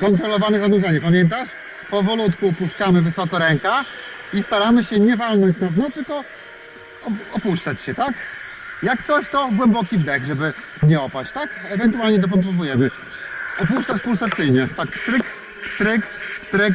Kontrolowane zanurzenie, pamiętasz? Powolutku opuszczamy wysoko ręka i staramy się nie walnąć na dno, tylko op- opuszczać się, tak? Jak coś, to głęboki wdech, żeby nie opaść, tak? Ewentualnie dopompowujemy. Opuszczasz pulsacyjnie, tak, stryk, stryk, stryk.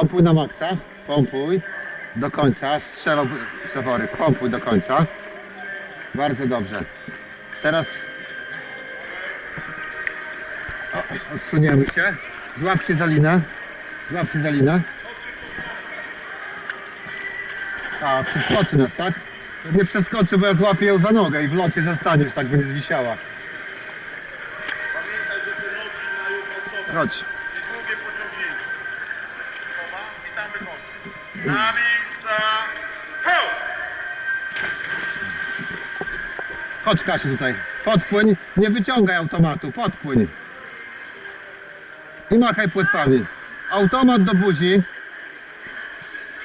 Pompuj na maksa, pompuj do końca, strzelał przewory, pompuj do końca. Bardzo dobrze. Teraz o, odsuniemy się. Złap się za linę. Złap się za linę. A, przeskoczy nas, tak? Nie przeskoczy, bo ja złapię ją za nogę i w locie zostaniesz, tak będzie wisiała. Pamiętaj, że te nogi mają osobę. Chodź. Na miejsca. Ho! Chodź Kasiu tutaj. Podpłyń. Nie wyciągaj automatu. Podpłyń. I machaj płetwami. Automat do buzi.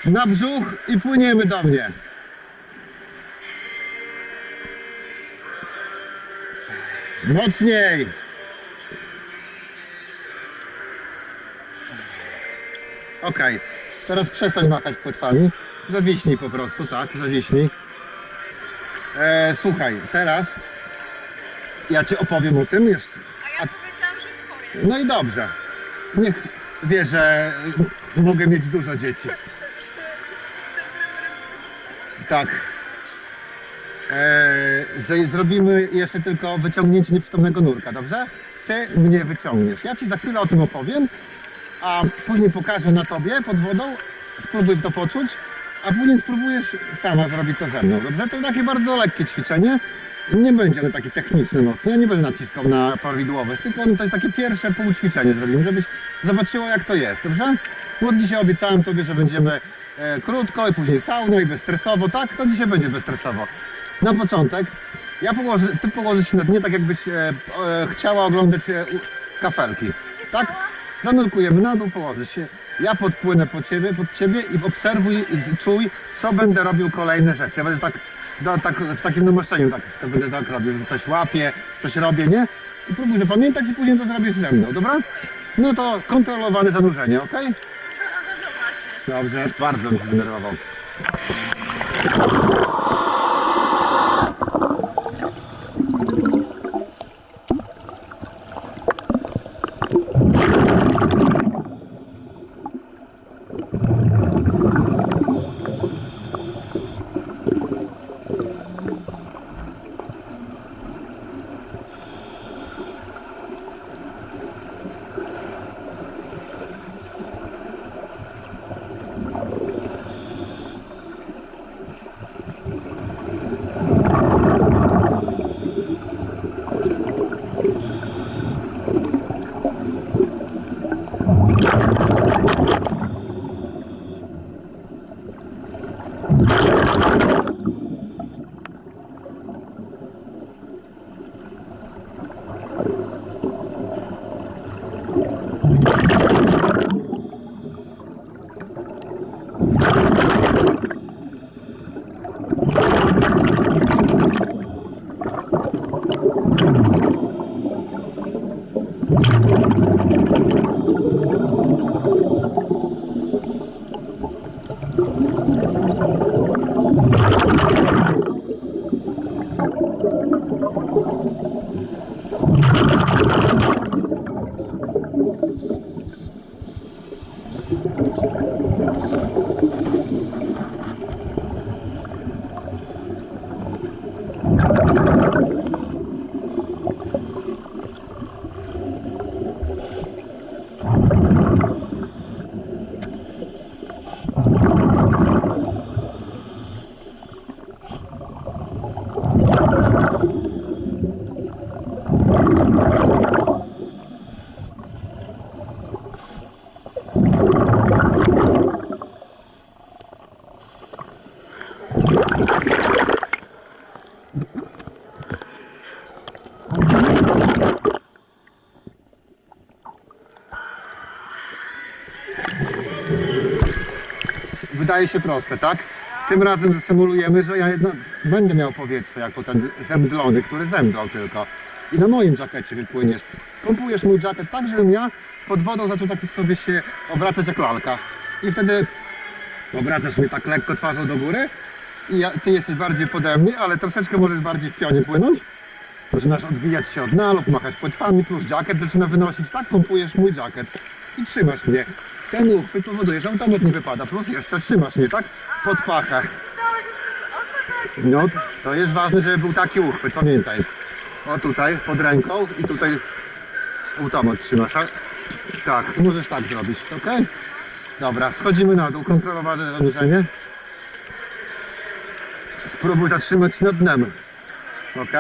Na brzuch i płyniemy do mnie. Mocniej. Okej. Teraz przestań machać płetwami. Zawiśnij po prostu, tak? Zawiśnij. E, słuchaj, teraz ja ci opowiem o tym jeszcze. A ja powiedziałam, że twoje. No i dobrze. Niech wie, że mogę mieć dużo dzieci. Tak. E, zrobimy jeszcze tylko wyciągnięcie nieprzytomnego nurka, dobrze? Ty mnie wyciągniesz. Ja ci za chwilę o tym opowiem, a później pokażę na tobie pod wodą, spróbuj to poczuć, a później spróbujesz sama zrobić to ze mną, dobrze? To takie bardzo lekkie ćwiczenie. Nie będzie ono takie techniczne mocno, ja nie będę naciskał na prawidłowość, tylko to jest takie pierwsze półćwiczenie zrobimy, żebyś zobaczyła jak to jest, dobrze? Bo dzisiaj obiecałem tobie, że będziemy e, krótko i później sauną i bezstresowo, tak? To dzisiaj będzie bezstresowo. Na początek ja położę, ty położysz się na dnie tak jakbyś e, e, chciała oglądać e, kafelki, tak? Zanurkujemy na dół, położysz się. Ja podpłynę po ciebie, pod ciebie i obserwuj i czuj, co będę robił kolejne rzeczy. Ja będę tak, do, tak w takim namaszczeniu tak, to będę tak robił, że coś łapię, coś robię, nie? I próbuj zapamiętać i później to zrobisz ze mną, dobra? No to kontrolowane zanurzenie, ok? No, no, no. Dobrze, bardzo mi się zdenerwował. Wydaje się proste, tak? Tym razem zasymulujemy, że ja jedno, będę miał powietrze jako ten zemdlony, który zemdlał tylko. I na moim jackecie wypłyniesz. Pompujesz mój jacket tak, żebym ja pod wodą zaczął tak sobie się obracać jak lalka. I wtedy obracasz mnie tak lekko twarzą do góry i ja, ty jesteś bardziej pode mnie, ale troszeczkę możesz bardziej w pionie płynąć. Zaczynasz odbijać się od dna lub machać płetwami, plus jacket zaczyna wynosić, tak pompujesz mój jacket i trzymasz mnie. Ten uchwyt powoduje, że automat nie wypada. Plus jeszcze trzymasz mnie, tak? Pod. No, to jest ważne, żeby był taki uchwyt, pamiętaj. O tutaj, pod ręką i tutaj automat trzymasz, tak? Tak, możesz tak zrobić, ok? Dobra, schodzimy na dół, kontrolowane zanurzenie. Spróbuj zatrzymać się nad dnem. Ok?